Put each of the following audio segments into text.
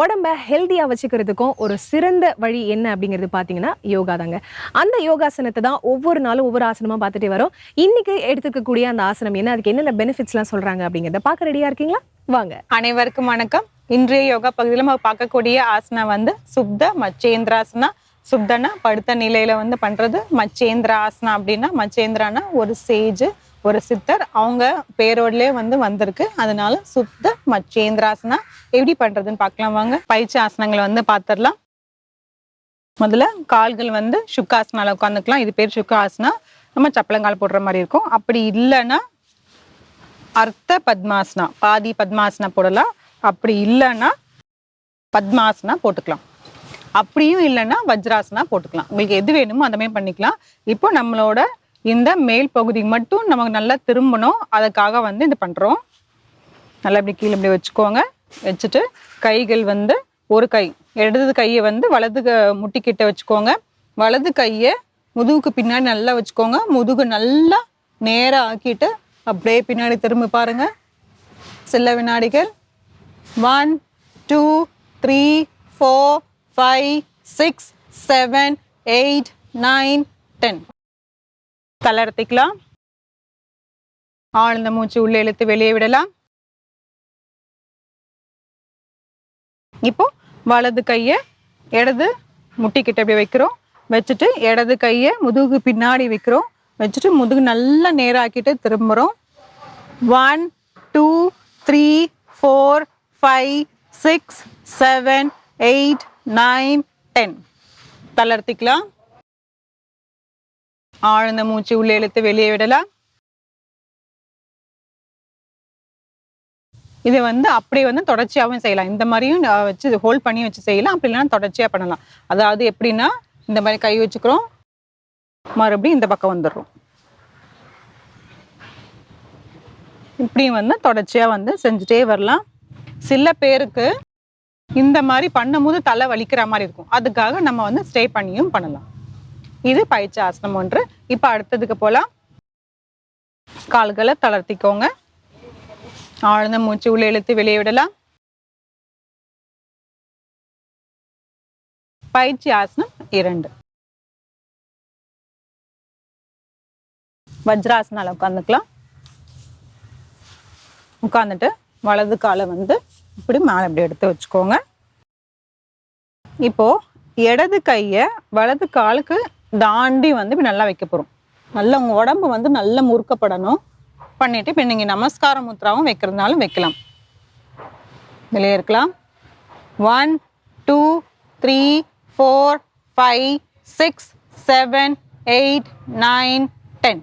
உடம்ப ஹெல்த்தியாக வச்சுக்கிறதுக்கும் ஒரு சிறந்த வழி என்ன அப்படிங்கிறது பார்த்தீங்கன்னா யோகா தாங்க. அந்த யோகாசனத்தை தான் ஒவ்வொரு நாளும் ஒவ்வொரு ஆசனமாக பார்த்துட்டே வரோம். இன்னைக்கு எடுத்துக்கக்கூடிய அந்த ஆசனம் என்ன? அதுக்கு என்னென்ன பெனிஃபிட்ஸ்லாம் சொல்கிறாங்க அப்படிங்கிறத பார்க்க ரெடியாக இருக்கீங்களா? வாங்க. அனைவருக்கும் வணக்கம். இன்றைய யோகா பகுதியில் நம்ம பார்க்கக்கூடிய ஆசனம் வந்து சுப்த மச்சேந்திராசனா சுப்தனா படுத்த நிலையில் வந்து பண்ணுறது மச்சேந்திர ஆசனா அப்படின்னா மச்சேந்திரானா ஒரு சேஜ் ஒரு சித்தர் அவங்க பேரோடலே வந்து வந்திருக்கு. அதனால சுத்த மச்சேந்திராசனா எப்படி பண்றதுன்னு பார்க்கலாம் வாங்க. பயிற்சி ஆசனங்களை வந்து பார்த்துடலாம். முதல்ல கால்கள் வந்து சுக்காசனால உட்காந்துக்கலாம் இது பேர் சுக்காசனா. நம்ம சப்பளங்கால் போடுற மாதிரி இருக்கும். அப்படி இல்லைன்னா அர்த்த பத்மாசனா. பாதி பத்மாசனா போடலாம். அப்படி இல்லைன்னா பத்மாசனா போட்டுக்கலாம். அப்படியும் இல்லைன்னா வஜ்ராசனா போட்டுக்கலாம். உங்களுக்கு எது வேணுமோ அந்த மாதிரி பண்ணிக்கலாம். இப்போ நம்மளோட இந்த மேல் பகுதி மட்டும் நமக்கு நல்லா திரும்பணும். அதுக்காக வந்து இது பண்ணுறோம் நல்லா இப்படி கீழே இப்படி வச்சுக்கோங்க. வச்சுட்டு கைகள் வந்து ஒரு கை இடது கையை வந்து வலது முட்டிக்கிட்ட வச்சுக்கோங்க. வலது கையை முதுகுக்கு பின்னாடி நல்லா வச்சுக்கோங்க. முதுகு நல்லா நேராக ஆக்கிட்டு அப்படியே பின்னாடி திரும்பி பாருங்க. சில வினாடிகள் one two three four five six seven eight nine ten. தளர்த்திக்கலாம் ஆழ்ந்த மூச்சு உள்ளே இழுத்து வெளியே விடலாம். இப்போ வலது கையை இடது முட்டிக்கிட்ட அப்படியே வைக்கிறோம். வச்சுட்டு இடது கையை முதுகு பின்னாடி வைக்கிறோம். வச்சுட்டு முதுகு நல்லா நேராக்கிட்டு திரும்புகிறோம் one two three four five six seven eight nine ten தளர்த்திக்கலாம். ஆழ்ந்த மூச்சு உள்ளே இழுத்து வெளியே விடலாம். இதை வந்து அப்படியே வந்து தொடர்ச்சியாகவும் செய்யலாம். இந்த மாதிரியும் வச்சு ஹோல்ட் பண்ணி வச்சு செய்யலாம். அப்படி இல்லைன்னா தொடர்ச்சியாக பண்ணலாம். அதாவது எப்படின்னா இந்த மாதிரி கை வச்சுக்கிறோம். மறுபடியும் இந்த பக்கம் வந்துடுறோம். இப்படியும் வந்து தொடர்ச்சியாக வந்து செஞ்சுட்டே வரலாம். சில பேருக்கு இந்த மாதிரி பண்ணும்போது தலை வலிக்கிற மாதிரி இருக்கும். அதுக்காக நம்ம வந்து ஸ்டே பண்ணியும் பண்ணலாம். இது பயிற்சி ஆசனம் ஒன்று. இப்போ அடுத்ததுக்கு போகலாம் கால்களை தளர்த்திக்கோங்க. ஆழ்ந்த மூச்சு உள்ளே இழுத்து வெளியே விடலாம். பயிற்சி ஆசனம் இரண்டு. வஜ்ராசனால உட்காந்துக்கலாம் உட்காந்துட்டு வலது காலை வந்து இப்படி மேலே இப்படி எடுத்து வச்சுக்கோங்க. இப்போ இடது கையை வலது காலுக்கு தாண்டி வந்து இப்போ நல்லா வைக்க போகிறோம் நல்லா உங்கள் உடம்பு வந்து நல்லா முறுக்கப்படணும். பண்ணிட்டு இப்போ நீங்கள் நமஸ்கார முத்ராவும் வைக்கிறதுனாலும் வைக்கலாம். வெளியே இருக்கலாம். One two three four five six seven eight nine ten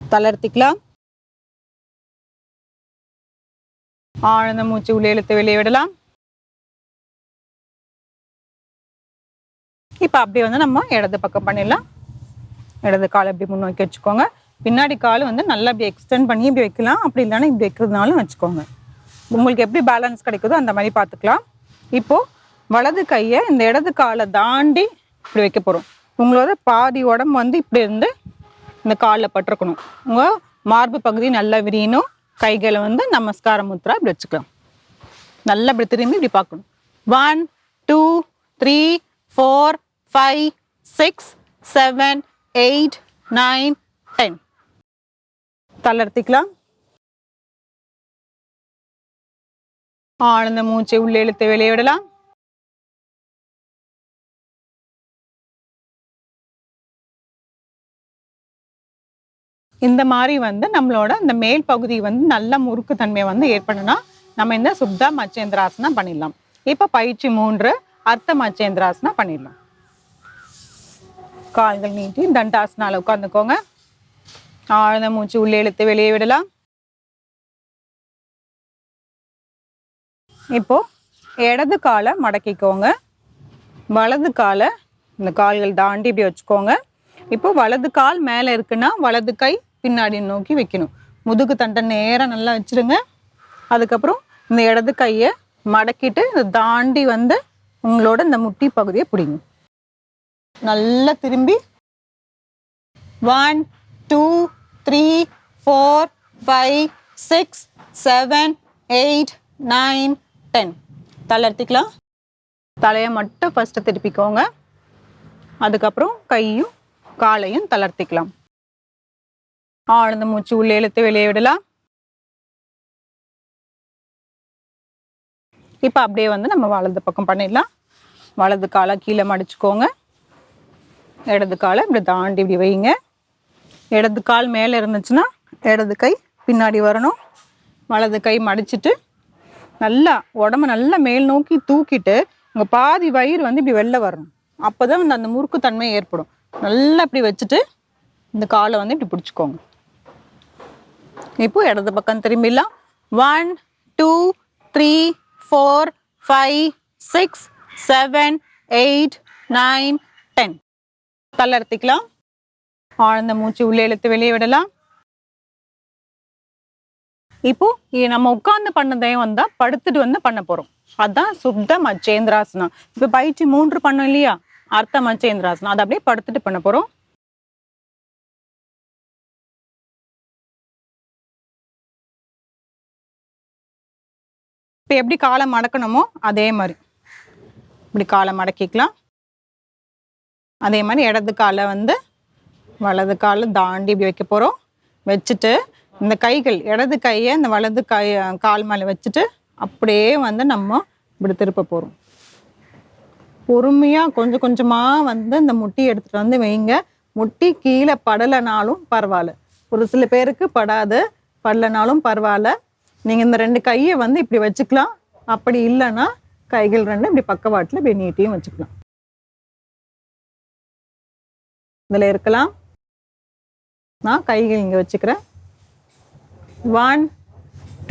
தளர்த்திக்கலாம். ஆழ்ந்த மூச்சு உள்ளே இழுத்து வெளியே விடலாம். இப்போ அப்படியே வந்து நம்ம இடது பக்கம் பண்ணிடலாம். இடது காலை இப்படி முன்னோக்கி வச்சுக்கோங்க. பின்னாடி கால் வந்து நல்லா இப்படி எக்ஸ்டெண்ட் பண்ணி இப்படி வைக்கலாம். அப்படி இல்லைன்னா இப்படி வைக்கிறதுனாலும் வச்சுக்கோங்க. உங்களுக்கு எப்படி பேலன்ஸ் கிடைக்குதோ அந்த மாதிரி பார்த்துக்கலாம். இப்போது வலது கையை இந்த இடது காலை தாண்டி இப்படி வைக்க போகிறோம் உங்களோட பாதி உடம்பு வந்து இப்படி இருந்து இந்த காலில் பட்டிருக்கணும். உங்கள் மார்பு பகுதி நல்லா விரியணும். கைகளை வந்து நமஸ்கார முத்ரா இப்படி வச்சுக்கலாம். நல்லா இப்படி திரும்பி இப்படி பார்க்கணும். One two three four five six seven eight nine ten தளர்த்திக்கலாம் ஆழ்ந்த மூச்சை உள்ளே இழுத்து வெளியே விடலாம் இந்த மாதிரி வந்து நம்மளோட இந்த மேல் பகுதி வந்து நல்ல முறுக்கு தன்மையை வந்து ஏற்படணும்னா நம்ம இந்த சுப்தா மச்சேந்திராசனா பண்ணிடலாம் இப்போ பயிற்சி மூன்று அர்த்த மச்சேந்திராசனா பண்ணிடலாம் கால்கள் நீட்டி தண்டாசனால உட்காந்துக்கோங்க ஆழ்ந்த மூச்சு உள்ளே இழுத்து வெளியே விடலாம். இப்போ இடது காலை மடக்கிக்கோங்க. வலது காலை இந்த கால்கள் தாண்டி இப்படி வச்சுக்கோங்க. இப்போ வலது கால் மேலே இருக்குன்னா வலது கை பின்னாடி நோக்கி வைக்கணும். முதுகு தண்டை நேராக நல்லா வச்சிருங்க. அதுக்கப்புறம் இந்த இடது கையை மடக்கிட்டு இதை தாண்டி வந்து உங்களோட இந்த முட்டி பகுதியை பிடிங்க. நல்லா திரும்பி. One two three four five six seven eight nine ten தளர்த்திக்கலாம் தலையை மட்டும் ஃபஸ்ட்டு திருப்பிக்கோங்க. அதுக்கப்புறம் கையும் காலையும் தளர்த்திக்கலாம் ஆழ்ந்த மூச்சு உள்ளே இழுத்து வெளியே விடலாம். இப்போ அப்படியே வந்து நம்ம வலது பக்கம் பண்ணிடலாம். வலது காலை கீழே மடிச்சுக்கோங்க. இடது காலை இப்படி தாண்டி இப்படி வைங்க. இடது கால் மேலே இருந்துச்சுன்னா இடது கை பின்னாடி வரணும். வலது கை மடிச்சிட்டு நல்லா உடம்ப நல்லா மேல் நோக்கி தூக்கிட்டு உங்கள் பாதி வயிறு வந்து இப்படி வெளில வரணும். அப்போ தான் வந்து அந்த முறுக்கு தன்மை ஏற்படும். நல்லா இப்படி வச்சுட்டு இந்த காலை வந்து இப்படி பிடிச்சிக்கோங்க. இப்போ இடது பக்கம் திரும்பிடலாம். One two three four five six seven eight nine தளர்த்திக்கலாம் ஆழ்ந்த மூச்சு உள்ளே இழுத்து வெளியே விடலாம். இப்போ நம்ம உட்கார்ந்து பண்ணதையும் வந்தா படுத்துட்டு வந்து பண்ண போறோம். அதான் சுப்த மச்சேந்திராசனம். இப்ப பயிற்சி மூன்று பண்ணோம் இல்லையா? அர்த்த மச்சேந்திராசனம். அதை அப்படியே படுத்துட்டு பண்ண போறோம். இப்ப எப்படி காலை மடக்கணுமோ அதே மாதிரி. இப்படி காலை மடக்கிக்கலாம். அதே மாதிரி இடது காலை வந்து வலது காலை தாண்டி இப்படி வைக்க போகிறோம் வச்சுட்டு இந்த கைகள் இடது கையை இந்த வலது கை கால் மேலே வச்சுட்டு அப்படியே வந்து நம்ம இப்படி திருப்ப போகிறோம் பொறுமையாக கொஞ்சம் கொஞ்சமாக வந்து இந்த முட்டி எடுத்துகிட்டு வந்து வைங்க. முட்டி கீழே படலைனாலும் பரவாயில்ல. ஒரு சில பேருக்கு படாது படலைனாலும் பரவாயில்ல. நீங்கள் இந்த ரெண்டு கையை வந்து இப்படி வச்சுக்கலாம். அப்படி இல்லைன்னா கைகள் ரெண்டு இப்படி பக்கவாட்டில் இப்படி நீட்டியும் வச்சுக்கலாம். இதில் இருக்கலாம். நான் கைகள் இங்கே வச்சுக்கிறேன். One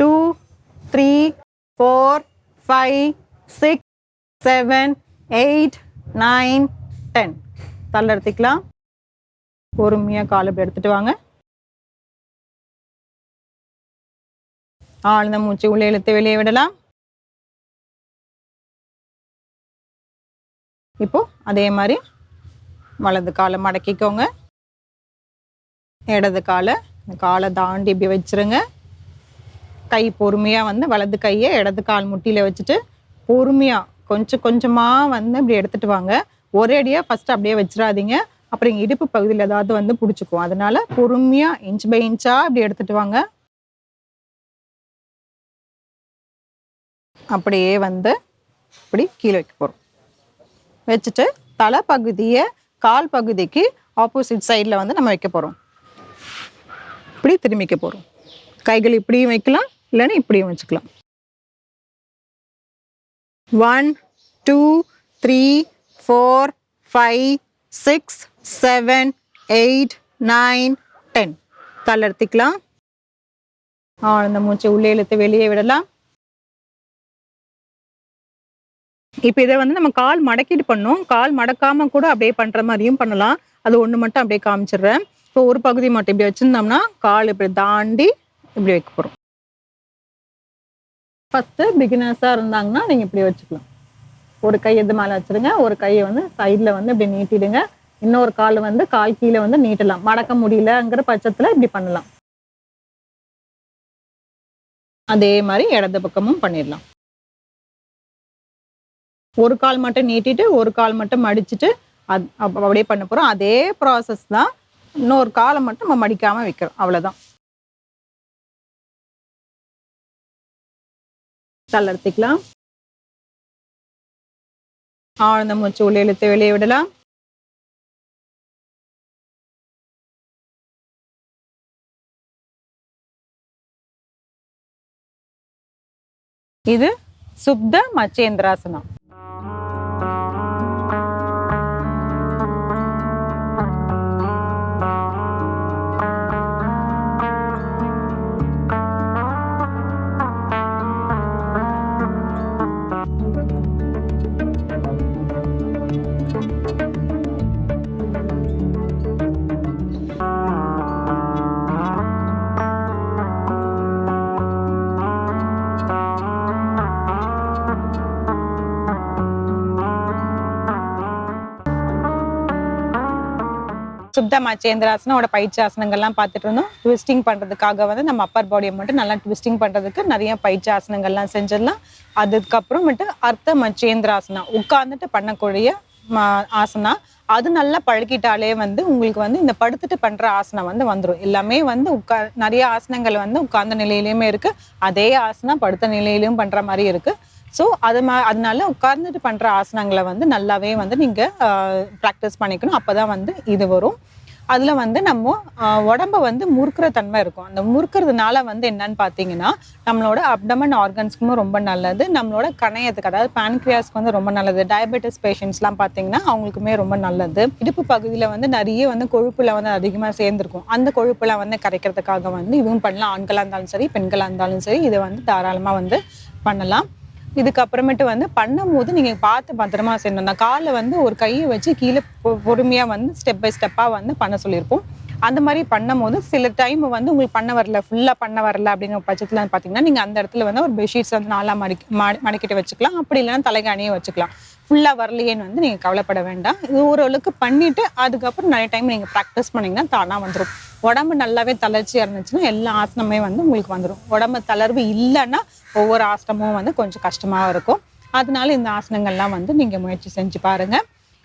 two three four five six seven eight nine ten தள்ளர்த்திக்கலாம் பொறுமையாக காலை எடுத்துட்டு வாங்க. ஆழ்ந்த மூச்சு உள்ளே இழுத்து வெளியே விடலாம். இப்போ அதே மாதிரி வலது காலை மடக்கிக்கோங்க. இடது காலை இந்த காலை தாண்டி இப்படி வச்சிருங்க. கை பொறுமையாக வந்து வலது கையை இடது கால் முட்டியில் வச்சுட்டு பொறுமையாக கொஞ்சம் கொஞ்சமாக வந்து இப்படி எடுத்துட்டு வாங்க. ஒரேடியாக ஃபஸ்ட்டு அப்படியே வச்சிடாதீங்க. அப்புறம் இங்கே இடுப்பு பகுதியில் ஏதாவது வந்து பிடிச்சிக்கும் அதனால பொறுமையாக இன்ச் பை இன்ச்சாக இப்படி எடுத்துகிட்டு வாங்க. அப்படியே வந்து இப்படி கீழே வைக்க போகிறோம் வச்சுட்டு தலை பகுதியை கால் பகுதிக்கு ஆப்போசிட் சைடில் வந்து நம்ம வைக்க போகிறோம் இப்படி திரும்பிக்க போகிறோம் கைகள் இப்படியும் வைக்கலாம் இல்லைன்னா இப்படியும் வச்சுக்கலாம். One two three four five six seven eight nine ten தளர்த்திக்கலாம் ஆழ்ந்த மூச்சை உள்ளே இழுத்து வெளியே விடலாம். இப்போ இதை வந்து நம்ம கால் மடக்கிட்டு பண்ணோம். கால் மடக்காம கூட அப்படியே பண்ற மாதிரியும் பண்ணலாம். அது ஒன்று மட்டும் அப்படியே காமிச்சிடுறேன். இப்போ ஒரு பகுதி மட்டும் இப்படி வச்சிருந்தோம்னா கால் இப்படி தாண்டி இப்படி வைக்க போறோம். ஃபர்ஸ்ட் பிகினர்ஸா இருந்தாங்கன்னா நீங்க இப்படி வச்சுக்கலாம். ஒரு கை எது மேலே வச்சிருங்க. ஒரு கையை வந்து சைடில் வந்து இப்படி நீட்டிடுங்க. இன்னொரு கால் வந்து கால் கீழே வந்து நீட்டலாம். மடக்க முடியலங்கிற பட்சத்தில் இப்படி பண்ணலாம். அதே மாதிரி இடது பக்கமும் பண்ணிடலாம். ஒரு கால் மட்டும் நீட்டிட்டு ஒரு கால் மட்டும் மடிச்சிட்டு அது அப்ப அப்படியே பண்ண போறோம். அதே ப்ராசஸ் தான் இன்னொரு காலை மட்டும் நம்ம மடிக்காம வைக்கிறோம். அவ்வளவுதான். தளர்த்திக்கலாம் ஆழ்ந்த மூச்சு உள்ளே இழுத்து வெளியே விடலாம். இது சுப்த மச்சேந்திராசனம். சுப்த மச்சேந்திராசனோட பயிற்சி ஆசனங்கள்லாம் பார்த்துட்டு இருந்தோம். ட்விஸ்டிங் பண்ணுறதுக்காக வந்து நம்ம அப்பர் பாடியை மட்டும் நல்லா ட்விஸ்டிங் பண்ணுறதுக்கு நிறைய பயிற்சி ஆசனங்கள்லாம் செஞ்சிடலாம். அதுக்கப்புறமேட்டு அர்த்த மச்சேந்திராசனா உட்கார்ந்துட்டு பண்ணக்கூடிய ஆசனா அது நல்லா பழகிட்டாலே வந்து உங்களுக்கு வந்து இந்த படுத்துட்டு பண்ற ஆசனம் வந்து வந்துடும் எல்லாமே வந்து உட்கா நிறைய ஆசனங்கள் வந்து உட்கார்ந்த நிலையிலயுமே இருக்கு. அதே ஆசனம் படுத்த நிலையிலயும் பண்ற மாதிரி இருக்கு. ஸோ அது மா அதனால உட்கார்ந்துட்டு பண்ணுற ஆசனங்களை வந்து நல்லாவே வந்து நீங்கள் ப்ராக்டிஸ் பண்ணிக்கணும். அப்போ தான் வந்து இது வரும். அதில் வந்து நம்ம உடம்பை உடம்ப வந்து முறுக்குற தன்மை இருக்கும். அந்த முறுக்கிறதுனால வந்து என்னன்னு பார்த்தீங்கன்னா நம்மளோட அப்டமன் ஆர்கன்ஸ்க்குமே ரொம்ப நல்லது. நம்மளோட கணையத்துக்கு அதாவது பேன்க்ரியாஸ்க்கு வந்து ரொம்ப நல்லது. டயபெட்டிஸ் பேஷண்ட்ஸ்லாம் பார்த்தீங்கன்னா அவங்களுக்குமே ரொம்ப நல்லது. இடுப்பு பகுதியில் வந்து நிறைய வந்து கொழுப்புல வந்து அதிகமாக சேர்ந்துருக்கும். அந்த கொழுப்புலாம் வந்து கரைக்கிறதுக்காக வந்து இதுவும் பண்ணலாம். ஆண்களாக இருந்தாலும் சரி பெண்களாக இருந்தாலும் சரி இதை வந்து தாராளமாக வந்து பண்ணலாம். இதுக்கப்புறமேட்டு வந்து பண்ணும்போது நீங்கள் பார்த்து பத்திரமா செய்யணும். தான் காலை வந்து ஒரு கையை வச்சு கீழே பொ- வந்து ஸ்டெப் பை ஸ்டெப்பாக வந்து பண்ண சொல்லியிருப்போம். அந்த மாதிரி பண்ணும்போது சில டைம் வந்து உங்களுக்கு பண்ண வரல ஃபுல்லாக பண்ண வரல அப்படிங்கிற பட்சத்தில் பார்த்தீங்கன்னா நீங்கள் அந்த இடத்துல வந்து ஒரு பெட்ஷீட்ஸ் வந்து நாலாக மடி மடி- மடிக்கிட்டு வச்சுக்கலாம். அப்படி இல்லைன்னா தலைகாணியே வச்சுக்கலாம். ஃபுல்லாக வரலையேன்னு வந்து நீங்கள் கவலைப்பட வேண்டாம். இது ஓரளவுக்கு பண்ணிவிட்டு அதுக்கப்புறம் நிறைய டைம் நீங்கள் ப்ராக்டிஸ் பண்ணிங்கன்னா தானாக வந்துடும் உடம்பு நல்லாவே தளர்ச்சியாக இருந்துச்சுன்னா எல்லா ஆசனமே வந்து உங்களுக்கு வந்துடும் உடம்பு தளர்வு இல்லைன்னா ஒவ்வொரு ஆசனமும் வந்து கொஞ்சம் கஷ்டமாக இருக்கும். அதனால இந்த ஆசனங்கள்லாம் வந்து நீங்கள் முயற்சி செஞ்சு பாருங்க.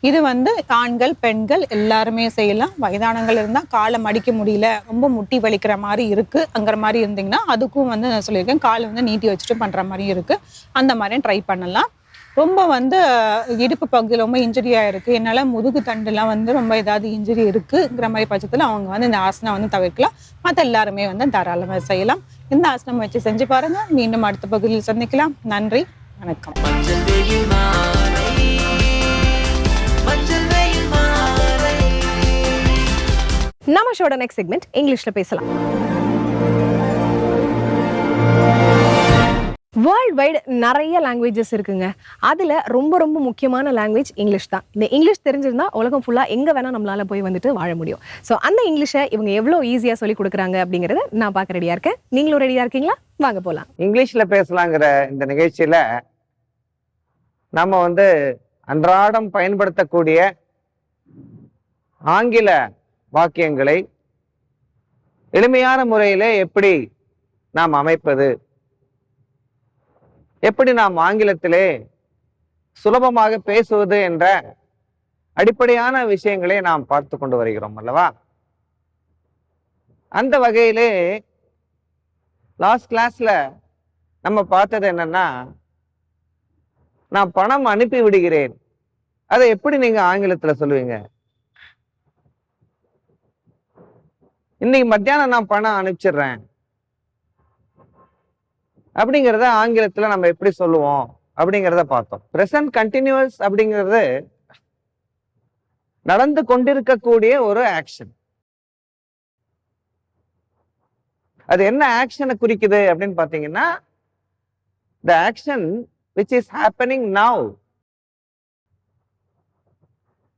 இது வந்து ஆண்கள் பெண்கள் எல்லாருமே செய்யலாம். வயதானங்கள் இருந்தால் காலை மடிக்க முடியல ரொம்ப முட்டி வலிக்கிற மாதிரி இருக்குங்கிற மாதிரி இருந்தீங்கன்னா அதுக்கும் வந்து நான் சொல்லியிருக்கேன். காலை வந்து நீட்டி வச்சுட்டு பண்ணுற மாதிரி இருக்குது அந்த மாதிரியும் ட்ரை பண்ணலாம். ரொம்ப வந்து இடுப்பு பகுதியில் ரொம்ப இன்ஜுரி ஆயிருக்கு. என்னால் முதுகு தண்டுலாம் வந்து ரொம்ப ஏதாவது இன்ஜுரி இருக்குங்கிற மாதிரி பட்சத்தில் அவங்க வந்து இந்த ஆசனம் வந்து தவிர்க்கலாம். மற்ற எல்லாருமே வந்து தாராளமாக செய்யலாம். இந்த ஆசனம் வச்சு செஞ்சு பாருங்க. மீண்டும் அடுத்த பகுதியில் சந்திக்கலாம். நன்றி. வணக்கம். நம்ம ஷோட நெக்ஸ்ட் செக்மெண்ட் இங்கிலீஷ்ல பேசலாம். வேர்ல்ட் வைடு நிறைய லாங்குவேஜஸ் இருக்குங்க. அதில் ரொம்ப ரொம்ப முக்கியமான லாங்குவேஜ் இங்கிலீஷ் தான். இந்த இங்கிலீஷ் தெரிஞ்சிருந்தா உலகம் ஃபுல்லாக எங்கே வேணால் நம்மளால் போய் வந்துட்டு வாழ முடியும். ஸோ அந்த இங்கிலீஷை இவங்க எவ்வளோ ஈஸியாக சொல்லி கொடுக்குறாங்க அப்படிங்கிறத நான் பார்க்க ரெடியாக இருக்கேன். நீங்களும் ரெடியாக இருக்கீங்களா? வாங்க போகலாம் இங்கிலீஷில் பேசலாங்கிற இந்த நிகழ்ச்சியில் நம்ம வந்து அன்றாடம் பயன்படுத்தக்கூடிய ஆங்கில வாக்கியங்களை எளிமையான முறையில் எப்படி நாம் அமைப்பது எப்படி நாம் ஆங்கிலத்திலே சுலபமாக பேசுவது என்ற அடிப்படையான விஷயங்களை நாம் பார்த்து கொண்டு வருகிறோம் அல்லவா? அந்த வகையிலே லாஸ்ட் கிளாஸ்ல நம்ம பார்த்தது என்னன்னா நான் பணம் அனுப்பி விடுகிறேன். அதை எப்படி நீங்க ஆங்கிலத்துல சொல்லுவீங்க? இன்னைக்கு மத்தியானம் நான் பணம் அனுப்பிச்சிடுறேன். அப்படிங்கிறத ஆங்கிலத்துல நம்ம எப்படி சொல்லுவோம்? அப்படிங்கிறத பார்த்தோம். ப்ரெசன்ட் கண்டினியூஸ் அப்படிங்கிறது நடந்து கொண்டிருக்கக்கூடிய ஒரு ஆக்ஷன் அது என்ன ஆக்ஷனை குறிக்குது அப்படின்னு பாத்தீங்கன்னா the action which is happening now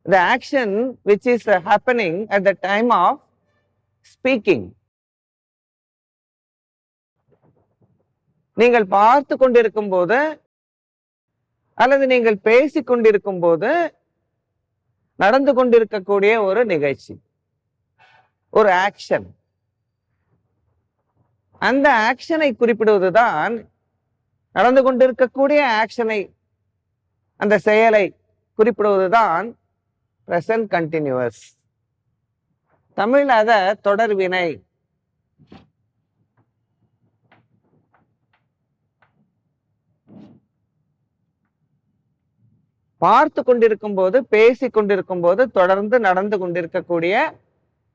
the action which is happening at the time of speaking நீங்கள் பார்த்து கொண்டிருக்கும் போது அல்லது நீங்கள் பேசி கொண்டிருக்கும் போது நடந்து கொண்டிருக்கக்கூடிய ஒரு நிகழ்ச்சி ஒரு ஆக்ஷன் அந்த ஆக்ஷனை குறிப்பிடுவதுதான் நடந்து கொண்டிருக்கக்கூடிய ஆக்ஷனை அந்த செயலை குறிப்பிடுவதுதான் பிரசன்ட் கண்டினியூவஸ் தமிழ் அத தொடர்வினை. பார்த்து கொண்டிருக்கும் போது பேசி கொண்டிருக்கும் போது தொடர்ந்து நடந்து கொண்டிருக்கக்கூடிய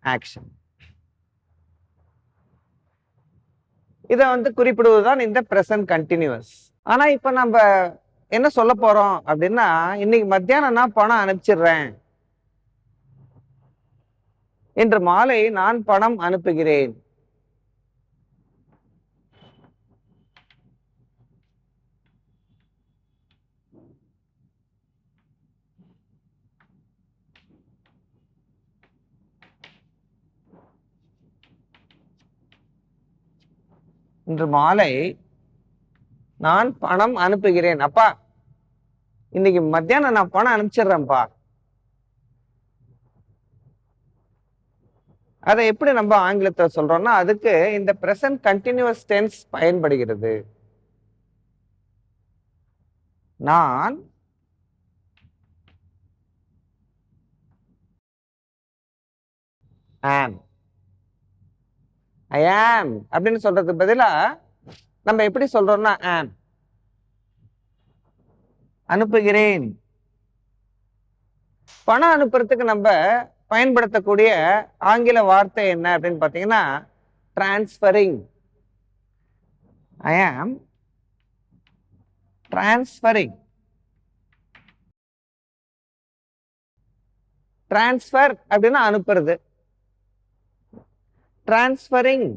ஆக்ஷன் இதை வந்து குறிப்பிடுவதுதான் இந்த பிரசன்ட் கண்டினியூஸ் ஆனா இப்ப நம்ம என்ன சொல்ல போறோம் அப்படின்னா இன்னைக்கு மத்தியானம் நான் பணம் அனுப்பிச்சிடுறேன். இன்று மாலை நான் பணம் அனுப்புகிறேன். இன்று மாலை நான் பணம் அனுப்புகிறேன். அப்பா இன்னைக்கு மத்தியானம் நான் பணம் அனுப்பிச்சிடுறேன்ப்பா. அதை எப்படி நம்ம ஆங்கிலத்தில் சொல்றோம்னா அதுக்கு இந்த பிரசன்ட் கண்டினியூஸ் டென்ஸ் பயன்படுகிறது. நான் ஆம் ஐ ஆம் அப்படின்னு சொல்றதுக்கு பதிலாக நம்ம எப்படி சொல்றோம்னா ஆம் அனுப்புகிறேன். பணம் அனுப்புறதுக்கு நம்ம பயன்படுத்தக்கூடிய ஆங்கில வார்த்தை என்ன அப்படின்னு பார்த்தீங்கன்னா டிரான்ஸ்ஃபரிங் ஐ ஆம் டிரான்ஸ்ஃபரிங் டிரான்ஸ்ஃபர் அப்படின்னா அனுப்புறது. டிரான்ஸ்ஃபரிங்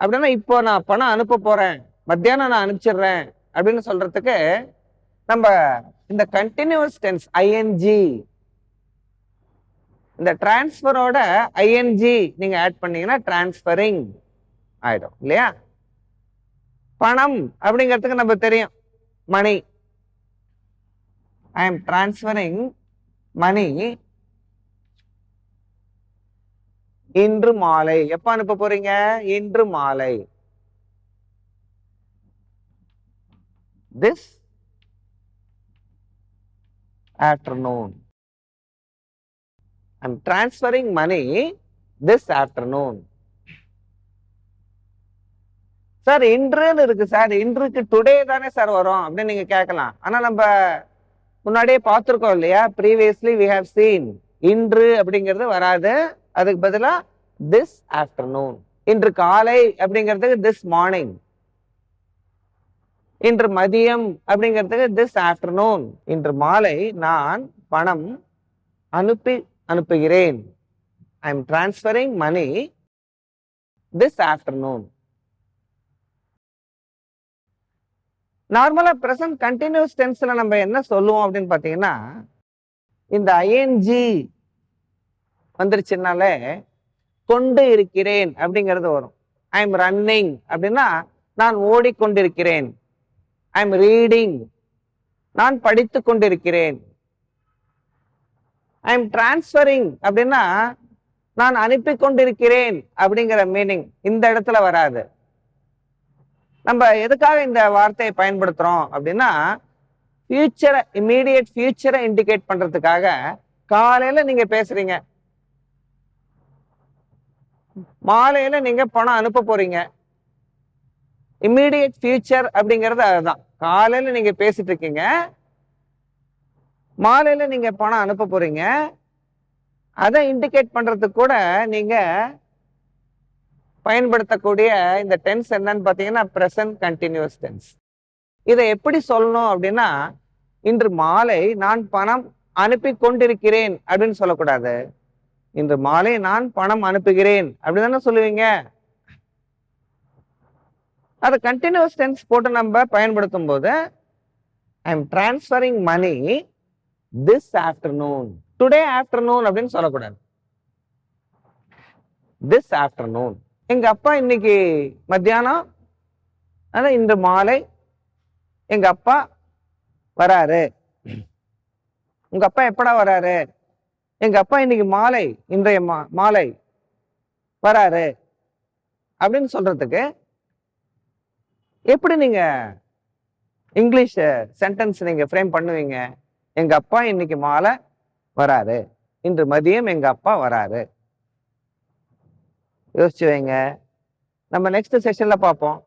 அப்படின்னா இப்போ நான் பணம் அனுப்ப போறேன். மத்தியானம் நான் அனுப்பிச்சிடுறேன். அப்படின்னு சொல்றதுக்கு நம்ம இந்த கண்டினியூஸ் டென்ஸ் ஐஎன்ஜி இந்த டிரான்ஸ்ஃபரோட ஐஎன்ஜி நீங்கள் ஆட் பண்ணீங்கன்னா டிரான்ஸ்ஃபரிங் ஆயிடும். இல்லையா? பணம் அப்படிங்கிறதுக்கு நம்ம தெரியும். மணி ஐ எம் டிரான்ஸ்ஃபரிங் மணி இன்று மாலை. எப்ப அனுப்ப போறீங்க? இன்று மாலை. This afternoon. I'm transferring money this afternoon. Sir இன்றுன்னு இருக்கு சார் இன்றுக்கு டுடே தானே சார் வரும் அப்படின்னு நீங்க கேட்கலாம். ஆனா நம்ம முன்னாடியே பார்த்துருக்கோம் இல்லையா? ப்ரீவியஸ்லி வி ஹவ் சீன் இன்று அப்படிங்கிறது வராது. அதுக்கு பதிலா திஸ் ஆஃப்டர்நூன் இன்று காலை அப்படிங்கிறதுக்கு திஸ் மார்னிங் இன்று மதியம் அப்படிங்கிறதுக்கு திஸ் ஆஃப்டர்நூன் இன்று மாலை நான் பணம் அனுப்பி அனுப்புகிறேன். I am transferring money this afternoon நார்மலா ப்ரெசன்ட் கண்டினியூஸ் டென்ஸ்ல நம்ம என்ன சொல்லுவோம் அப்படின்னு பார்த்தீங்கன்னா இந்த ஐஎன்ஜி வந்துருச்சுனாலே கொண்டு இருக்கிறேன் அப்படிங்கிறது வரும். ஐ எம் ரன்னிங் அப்படின்னா நான் ஓடிக்கொண்டிருக்கிறேன். ஐ எம் ரீடிங் நான் படித்து கொண்டிருக்கிறேன். ஐ எம் டிரான்ஸ்ஃபரிங் அப்படின்னா நான் அனுப்பி கொண்டிருக்கிறேன் அப்படிங்கிற மீனிங் இந்த இடத்துல வராது. நம்ம எதுக்காக இந்த வார்த்தையை பயன்படுத்துகிறோம் அப்படின்னா ஃபியூச்சரை இம்மீடியட் ஃபியூச்சரை இண்டிகேட் பண்ணுறதுக்காக காலையில் நீங்கள் பேசுகிறீங்க மாலையில நீங்க பணம் அனுப்ப போறீங்க. இம்மீடியட் ஃபியூச்சர் அப்படிங்கிறது அதுதான். காலையில நீங்க பேசிட்டு இருக்கீங்க. மாலையில நீங்க பணம் அனுப்ப போறீங்க. அதை இண்டிகேட் பண்றதுக்கு கூட நீங்க பயன்படுத்தக்கூடிய இந்த டென்ஸ் என்னன்னு பார்த்தீங்கன்னா ப்ரெசன்ட் கண்டினியூஸ் டென்ஸ் இதை எப்படி சொல்லணும் அப்படின்னா இன்று மாலை நான் பணம் அனுப்பி கொண்டிருக்கிறேன் அப்படின்னு சொல்லக்கூடாது. இன்று மாலை நான் பணம் அனுப்புகிறேன். அப்படிதானே தானே சொல்லுவீங்க? அதை கண்டினியூஸ் டென்ஸ் போட்டு நம்ம பயன்படுத்தும் போது I am transferring money this afternoon today afternoon அப்படின்னு சொல்லக்கூடாது. திஸ் ஆஃப்டர்நூன் எங்க அப்பா இன்னைக்கு மத்தியானம்? ஆனால் இன்று மாலை எங்க அப்பா வராரு. உங்க அப்பா எப்படா வராரு? எங்க அப்பா இன்னைக்கு மாலை இன்றைய மா- மாலை. வராரு. அப்படின்னு சொல்றதுக்கு எப்படி நீங்க இங்கிலீஷ் சென்டென்ஸ் நீங்க ஃப்ரேம் பண்ணுவீங்க? எங்க அப்பா இன்னைக்கு மாலை வராரு. இன்று மதியம் எங்க அப்பா வராரு. யோசிச்சு வைங்க. நம்ம நெக்ஸ்ட் செஷன்ல பார்ப்போம்.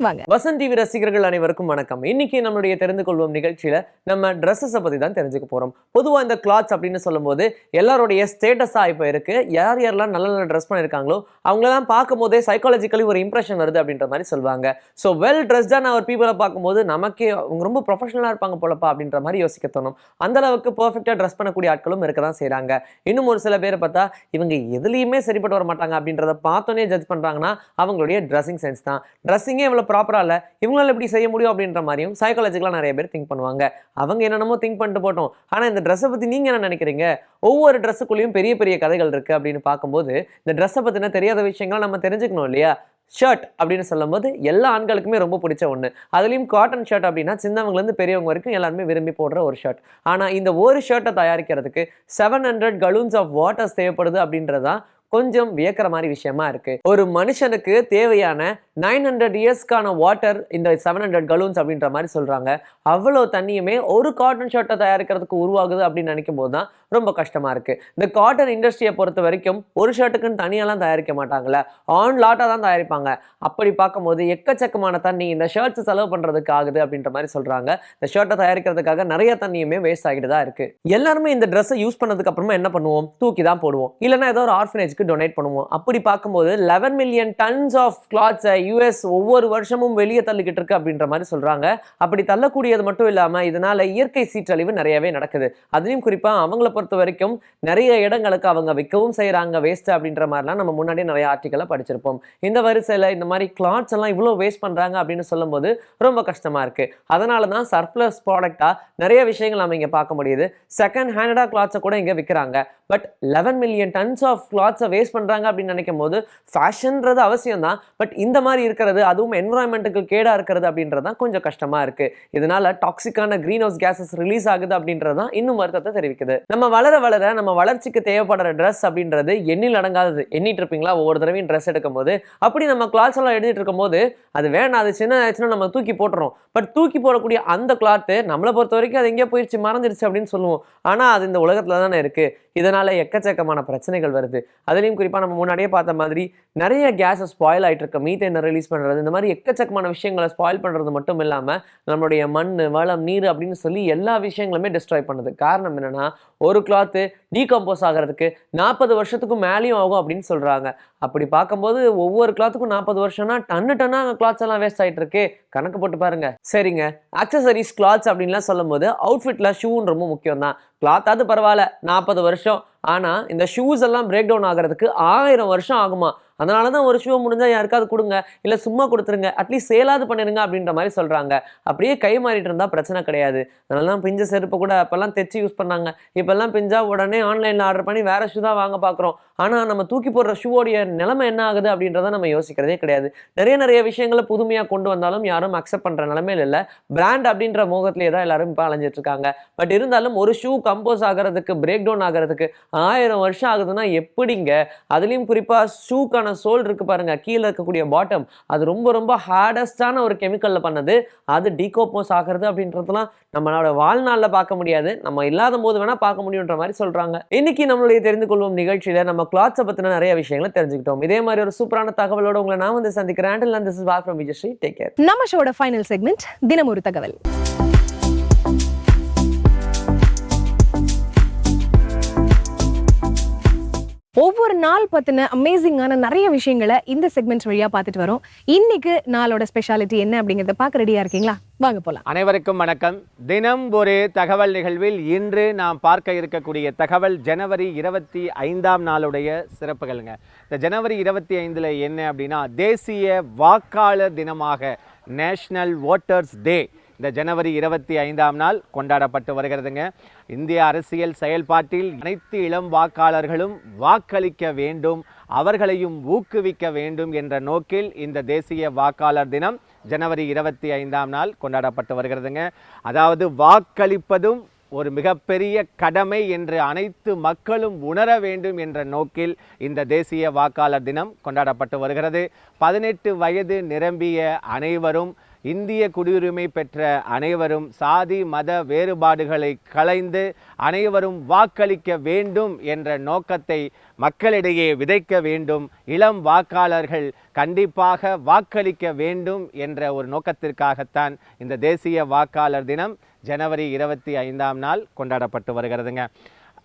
வாங்க. வசந்த் டிவி ரசிகர்கள் அனைவருக்கும் வணக்கம். இன்னைக்கு நம்மளுடைய தெரிந்து கொள்வோம் நிகழ்ச்சியில நம்ம ட்ரெஸ்ஸஸை பத்தி தான் தெரிஞ்சுக்க போறோம். பொதுவா இந்த கிளாத்ஸ் அப்படின்னு சொல்லும்போது எல்லாருடைய ஸ்டேட்டஸா இப்போ இருக்கு. யார் யாரெல்லாம் நல்ல நல்ல ட்ரெஸ் பண்ணிருக்காங்களோ அவங்களெல்லாம் பார்க்கும் போதே சைக்காலஜிக்கலி ஒரு இம்ப்ரெஷன் வருது அப்படின்ற மாதிரி சொல்லுவாங்க. ஸோ வெல் ட்ரெஸ்டான ஒரு பீப்புளை பார்க்கும்போது நமக்கே அவங்க ரொம்ப ப்ரொஃபஷனலாக இருப்பாங்க போலப்பா அப்படின்ற மாதிரி யோசிக்க தோணும். அந்த அளவுக்கு பர்ஃபெக்டாக ட்ரெஸ் பண்ணக்கூடிய ஆட்களும் இருக்க தான் செய்கிறாங்க இன்னும் ஒரு சில பேரை பார்த்தா இவங்க எதுலேயுமே சரிப்பட்டு வர மாட்டாங்க அப்படின்றத பார்த்தோன்னே ஜட்ஜ் பண்ணுறாங்கன்னா அவங்களுடைய ட்ரெஸ்ஸிங் சென்ஸ் தான். ட்ரெஸ்ஸிங்கே இவ்வளோ இவ்வளோ ப்ராப்பராக இல்லை இவங்களால எப்படி செய்ய முடியும் அப்படின்ற மாதிரியும் சைக்காலஜிக்கலாக நிறைய பேர் திங்க் பண்ணுவாங்க. அவங்க என்னென்னமோ திங்க் பண்ணிட்டு போட்டோம். ஆனால் இந்த ட்ரெஸ்ஸை பற்றி நீங்கள் என்ன நினைக்கிறீங்க? ஒவ்வொரு ட்ரெஸ்ஸுக்குள்ளேயும் பெரிய பெரிய கதைகள் இருக்குது அப்படின்னு பார்க்கும்போது இந்த ட்ரெஸ்ஸை பற்றின தெரியாத விஷயங்களை நம்ம தெரிஞ்சுக்கணும் இல்லையா? ஷர்ட் அப்படின்னு சொல்லும்போது எல்லா ஆண்களுக்குமே ரொம்ப பிடிச்ச ஒன்று அதுலேயும் காட்டன் ஷர்ட் அப்படின்னா சின்னவங்கலேருந்து பெரியவங்க வரைக்கும் எல்லாருமே விரும்பி போடுற ஒரு ஷர்ட் ஆனால் இந்த ஒரு ஷர்ட்டை தயாரிக்கிறதுக்கு seven hundred gallons of waters தேவைப்படுது அப்படின்றதான் கொஞ்சம் வியக்கிற மாதிரி விஷயமா இருக்கு. ஒரு மனுஷனுக்கு தேவையான நைன் ஹண்ட்ரட் இயர்ஸ்க்கான வாட்டர் இந்த செவன் ஹண்ட்ரட் கலூன்ஸ் அப்படின்ற மாதிரி சொல்றாங்க. அவ்வளோ தண்ணியுமே ஒரு காட்டன் ஷர்ட்டை தயாரிக்கிறதுக்கு உருவாகுது அப்படின்னு நினைக்கும் போது தான் ரொம்ப கஷ்டமாக இருக்கு. இந்த காட்டன் இண்டஸ்ட்ரியை பொறுத்த வரைக்கும் ஒரு ஷர்ட்டுக்குன்னு தனியாலாம் தயாரிக்க மாட்டாங்கல்ல. ஆன் லாட்டாக தான் தயாரிப்பாங்க. அப்படி பார்க்கும்போது எக்கச்சக்கமான தண்ணி இந்த ஷர்ட்ஸ் செலவு பண்ணுறதுக்கு ஆகுது அப்படின்ற மாதிரி சொல்கிறாங்க இந்த ஷர்ட்டை தயாரிக்கிறதுக்காக நிறைய தண்ணியுமே வேஸ்ட் ஆகிட்டு தான் இருக்குது எல்லாருமே இந்த ட்ரெஸ்ஸை யூஸ் பண்ணதுக்கு அப்புறமா என்ன பண்ணுவோம்? தூக்கி தான் போடுவோம். இல்லைன்னா ஏதோ ஒரு ஆர்ஃபனேஜ்க்கு டொனேட் பண்ணுவோம். அப்படி பார்க்கும்போது லெவன் மில்லியன் டன்ஸ் ஆஃப் கிளாத்ஸை யூஎஸ் ஒவ்வொரு வருஷமும் வெளியே தள்ளிக்கிட்டு இருக்கு அப்படின்ற மாதிரி சொல்கிறாங்க அப்படி தள்ளக்கூடியது மட்டும் இல்லாமல் இதனால் இயற்கை சீற்றழிவு நிறையவே நடக்குது. அதுலேயும் குறிப்பாக அவங்கள பொறுத்த வரைக்கும் நிறைய இடங்களுக்கு அவங்க விற்கவும் செய்கிறாங்க வேஸ்ட் அப்படின்ற மாதிரிலாம் நம்ம முன்னாடியே நிறைய ஆர்டிக்கலை படிச்சிருப்போம். இந்த வரிசையில் இந்த மாதிரி கிளாத்ஸ் எல்லாம் இவ்வளோ வேஸ்ட் பண்ணுறாங்க அப்படின்னு சொல்லும்போது ரொம்ப கஷ்டமாக இருக்குது அதனால தான் சர்ப்ளஸ் ப்ராடக்டாக நிறைய விஷயங்கள் நம்ம இங்கே பார்க்க முடியுது. செகண்ட் ஹேண்டடாக கிளாத்ஸை கூட இங்கே விற்கிறாங்க but eleven million tons of கிளாத்ஸை waste பண்ணுறாங்க அப்படின்னு நினைக்கும் போது ஃபேஷன்றது அவசியம் தான். பட் இந்த மாதிரி இருக்கிறது அதுவும் என்வரான்மெண்ட்டுக்கு கேடாக இருக்கிறது அப்படின்றது தான் கொஞ்சம் கஷ்டமாக இருக்குது இதனால டாக்ஸிக்கான க்ரீன் ஹவுஸ் கேஸஸ் ரிலீஸ் ஆகுது அப்படின்றது தான் இன்னும் வருத்தத்தை தெரிவிக்குது. நம்ம வளர வளர நம்ம வளர்ச்சிக்கு தேவைப்படுற ட்ரெஸ் அப்படின்றது எண்ணில் அடங்காதது. எண்ணிட்டு இருப்பீங்களா? ஒவ்வொரு தடவையும் ட்ரெஸ் எடுக்கும் போது அப்படி நம்ம கிளாத்ஸ் எல்லாம் எடுத்துட்டு இருக்கும்போது அது வேணாம். அது சின்ன ஆச்சுன்னா நம்ம தூக்கி போட்டுறோம். பட் தூக்கி போடக்கூடிய அந்த கிளாத்து நம்மளை பொறுத்த வரைக்கும் அது எங்கேயோ போயிடுச்சு மறந்துடுச்சு அப்படின்னு சொல்லுவோம். ஆனால் அது இந்த உலகத்தில் தானே இருக்குது இதனால் எக்கச்சக்கமான பிரச்சனைகள் வருது. அதுலேயும் குறிப்பாக நம்ம முன்னாடியே பார்த்த மாதிரி நிறைய கேஸை ஸ்பாயில் ஆகிட்டு இருக்க மீத்தேனை ரிலீஸ் பண்ணுறது இந்த மாதிரி எக்கச்சக்கமான விஷயங்களை ஸ்பாயில் பண்ணுறது மட்டும் இல்லாமல் நம்மளுடைய மண் வளம் நீர் அப்படின்னு சொல்லி எல்லா விஷயங்களுமே டிஸ்ட்ராய் பண்ணுது. காரணம் என்னென்னா ஒரு கிளாத்து டீகம்போஸ் ஆகிறதுக்கு நாற்பது வருஷத்துக்கும் மேலேயும் ஆகும் அப்படின்னு சொல்கிறாங்க அப்படி பார்க்கும்போது ஒவ்வொரு கிளாத்துக்கும் நாற்பது வருஷம்னா டன்னு டன்னாக கிளாத்ஸ் எல்லாம் வேஸ்ட் ஆகிட்டு இருக்கு கணக்கு போட்டு பாருங்க. சரிங்க. அக்சசரிஸ் கிளாத்ஸ் அப்படின்லாம் சொல்லும்போது அவுட்ஃபிட்டில் ஷூன்னு ரொம்ப முக்கியம் தான் கிளாத்தாவது பரவாயில்ல நாற்பது வருஷம். ஆனால் இந்த ஷூஸ் எல்லாம் பிரேக் டவுன் ஆகிறதுக்கு ஆயிரம் வருஷம் ஆகுமா? அதனால தான் ஒரு ஷூ முடிஞ்சால் யாருக்காவது கொடுங்க. இல்லை சும்மா கொடுத்துருங்க. அட்லீஸ்ட் சேலாவது பண்ணிருங்க அப்படின்ற மாதிரி சொல்கிறாங்க அப்படியே கை மாறிட்டு இருந்தால் பிரச்சனை கிடையாது. அதனால தான் பிஞ்ச செருப்பு கூட அப்போல்லாம் தைச்சு யூஸ் பண்ணாங்க. இப்போல்லாம் பிஞ்சா உடனே ஆன்லைனில் ஆர்டர் பண்ணி வேற ஷூ தான் வாங்க பார்க்குறோம். ஆனால் நம்ம தூக்கி போடுற ஷூவோடைய நிலைமை என்ன ஆகுது அப்படின்றத நம்ம யோசிக்கிறதே கிடையாது. நிறைய நிறைய விஷயங்களை புதுமையாக கொண்டு வந்தாலும் யாரும் அக்செப்ட் பண்ணுற நிலமையில இல்லை. பிராண்ட் அப்படின்ற மோகத்திலே தான் எல்லாரும் இப்போ அலைஞ்சிட்ருக்காங்க பட் இருந்தாலும் ஒரு ஷூ கம்போஸ் ஆகிறதுக்கு பிரேக் டவுன் ஆகிறதுக்கு ஆயிரம் வருஷம் ஆகுதுன்னா எப்படிங்க? அதுலேயும் குறிப்பாக ஷூக்கான சோல் இருக்கு பாருங்க. கீழே இருக்கக்கூடிய பாட்டம் அது ரொம்ப ரொம்ப ஹார்டஸ்டான ஒரு கெமிக்கலில் பண்ணது. அது டீகோப்போஸ் ஆகிறது அப்படின்றதுலாம் நம்மளோட வாழ்நாளில் பார்க்க முடியாது. நம்ம இல்லாத போது வேணால் பார்க்க முடியுன்ற மாதிரி சொல்கிறாங்க இன்னைக்கு நம்மளுடைய தெரிந்து கொள்வோம் நிகழ்ச்சியில் நம்ம கிளாத்ஸை பற்றின நிறைய விஷயங்களை தெரிஞ்சுக்கிட்டோம். இதே மாதிரி ஒரு சூப்பரான தகவலோட உங்களை நான் வந்து சந்திக்கிறேன். And this is bye from Vijayasri take care நம்ம ஷோட ஃபைனல் செக்மெண்ட் தினம் ஒரு தகவல். ஒவ்வொரு நாள் பற்றின அமேசிங்கான நிறைய விஷயங்களை இந்த செக்மெண்ட் வழியாக பார்த்துட்டு வரோம். இன்னைக்கு நாளோட ஸ்பெஷாலிட்டி என்ன அப்படிங்கிறத பார்க்க ரெடியாக இருக்கீங்களா? வாங்க போகலாம் அனைவருக்கும் வணக்கம். தினம் ஒரு தகவல் நிகழ்வில் இன்று நாம் பார்க்க இருக்கக்கூடிய தகவல் ஜனவரி இருபத்தி ஐந்தாம் நாளுடைய சிறப்புகளுங்க. இந்த ஜனவரி இருபத்தி ஐந்தில் என்ன அப்படின்னா தேசிய வாக்காளர் தினமாக நேஷனல் ஓட்டர்ஸ் டே இந்த ஜனவரி இருபத்தி ஐந்தாம் நாள் கொண்டாடப்பட்டு வருகிறதுங்க. இந்திய அரசியல் செயல்பாட்டில் அனைத்து இளம் வாக்காளர்களும் வாக்களிக்க வேண்டும் அவர்களையும் ஊக்குவிக்க வேண்டும் என்ற நோக்கில் இந்த தேசிய வாக்காளர் தினம் ஜனவரி இருபத்தி ஐந்தாம் நாள் கொண்டாடப்பட்டு வருகிறதுங்க. அதாவது வாக்களிப்பதும் ஒரு மிகப்பெரிய கடமை என்று அனைத்து மக்களும் உணர வேண்டும் என்ற நோக்கில் இந்த தேசிய வாக்காளர் தினம் கொண்டாடப்பட்டு வருகிறது. பதினெட்டு வயது நிரம்பிய அனைவரும் இந்திய குடியுரிமை பெற்ற அனைவரும் சாதி மத வேறுபாடுகளை களைந்து அனைவரும் வாக்களிக்க வேண்டும் என்ற நோக்கத்தை மக்களிடையே விதைக்க வேண்டும். இளம் வாக்காளர்கள் கண்டிப்பாக வாக்களிக்க வேண்டும் என்ற ஒரு நோக்கத்திற்காகத்தான் இந்த தேசிய வாக்காளர் தினம் ஜனவரி இருபத்தி ஐந்தாம் நாள் கொண்டாடப்பட்டு வருகிறதுங்க.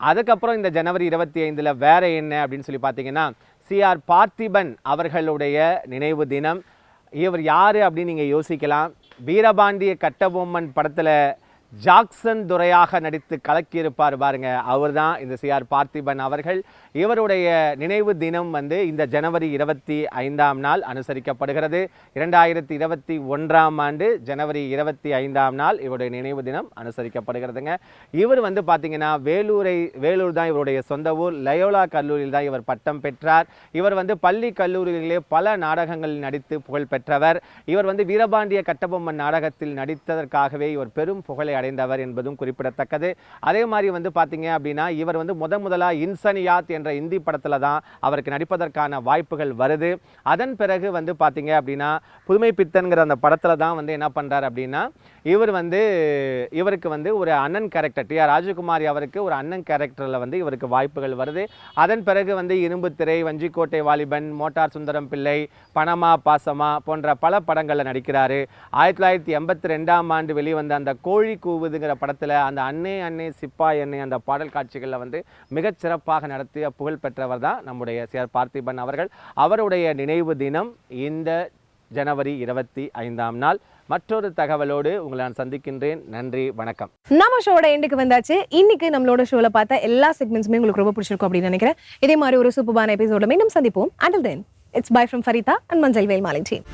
அதுக்கப்புறம் இந்த ஜனவரி இருபத்தி ஐந்தில் வேற என்ன அப்படின்னு சொல்லி பார்த்தீங்கன்னா சிஆர் பார்த்திபன் அவர்களுடைய நினைவு தினம் இவர் யார் அப்படின்னு நீங்கள் யோசிக்கலாம். வீரபாண்டிய கட்டபொம்மன் படத்தில் ஜாக்சன் துரையாக நடித்து கலக்கியிருப்பார் பாருங்க. அவர்தான் இந்த சிஆர் பார்த்திபன் அவர்கள். இவருடைய நினைவு தினம் வந்து இந்த ஜனவரி இருபத்தி ஐந்தாம் நாள் அனுசரிக்கப்படுகிறது. இரண்டாயிரத்தி இருபத்தி ஒன்றாம் ஆண்டு ஜனவரி இருபத்தி ஐந்தாம் நாள் இவருடைய நினைவு தினம் அனுசரிக்கப்படுகிறதுங்க. இவர் வந்து பார்த்தீங்கன்னா வேலூரை வேலூர் தான் இவருடைய சொந்த ஊர். லயோலா கல்லூரியில் தான் இவர் பட்டம் பெற்றார். இவர் வந்து பள்ளி கல்லூரிகளிலே பல நாடகங்களில் நடித்து புகழ் பெற்றவர். இவர் வந்து வீரபாண்டிய கட்டபொம்மன் நாடகத்தில் நடித்ததற்காகவே இவர் பெரும் புகழை அடைந்தவர் என்பதும் குறிப்பிடத்தக்கது. அதே மாதிரி வந்து பார்த்தீங்க அப்படின்னா இவர் வந்து முத முதலா இன்சனியாத் என்ற இந்தி படத்தில் தான் அவருக்கு நடிப்பதற்கான வாய்ப்புகள் வருது. அதன் பிறகு வந்து பார்த்தீங்க அப்படின்னா புதுமை பித்தன்கிற அந்த படத்தில் தான் வந்து என்ன பண்ணுறார் அப்படின்னா இவர் வந்து இவருக்கு வந்து ஒரு அண்ணன் கேரக்டர் டி ஆர் ராஜகுமாரி அவருக்கு ஒரு அண்ணன் கேரக்டரில் வந்து இவருக்கு வாய்ப்புகள் வருது. அதன் பிறகு வந்து இரும்பு திரை வஞ்சிக்கோட்டை வாலிபன் மோட்டார் சுந்தரம் பிள்ளை பணமா பாசமா போன்ற பல படங்களில் நடிக்கிறார். ஆயிரத்தி தொள்ளாயிரத்தி எண்பத்தி ரெண்டாம் ஆண்டு வெளிவந்த அந்த கோழி கூவுதுங்கிற படத்தில் அந்த அன்னே அன்னே சிப்பா என்னை அந்த பாடல் காட்சிகளில் வந்து மிகச் சிறப்பாக நடத்திய புகழ் பெற்றவர் தான் நம்முடைய சிஆர் பார்த்திபன் அவர்கள். அவருடைய நினைவு தினம் இந்த ஜனவரி இருபத்தி ஐந்தாம் நாள். மற்றொரு தகவலோடு உங்களை நான் சந்திக்கின்றேன். நன்றி வணக்கம். நம்ம ஷோட எண்டுக்கு வந்தாச்சு. இன்னைக்கு நம்மளோட ஷோல பார்த்த எல்லா செக்மெண்ட்ஸுமே உங்களுக்கு ரொம்ப பிடிச்சிருக்கும் அப்படின்னு நினைக்கிறேன். இதே மாதிரி ஒரு சூப்பரான எபிசோட மீண்டும் சந்திப்போம். Until then it's bye from Farida and மஞ்சள் வேல் மாலின் டீம்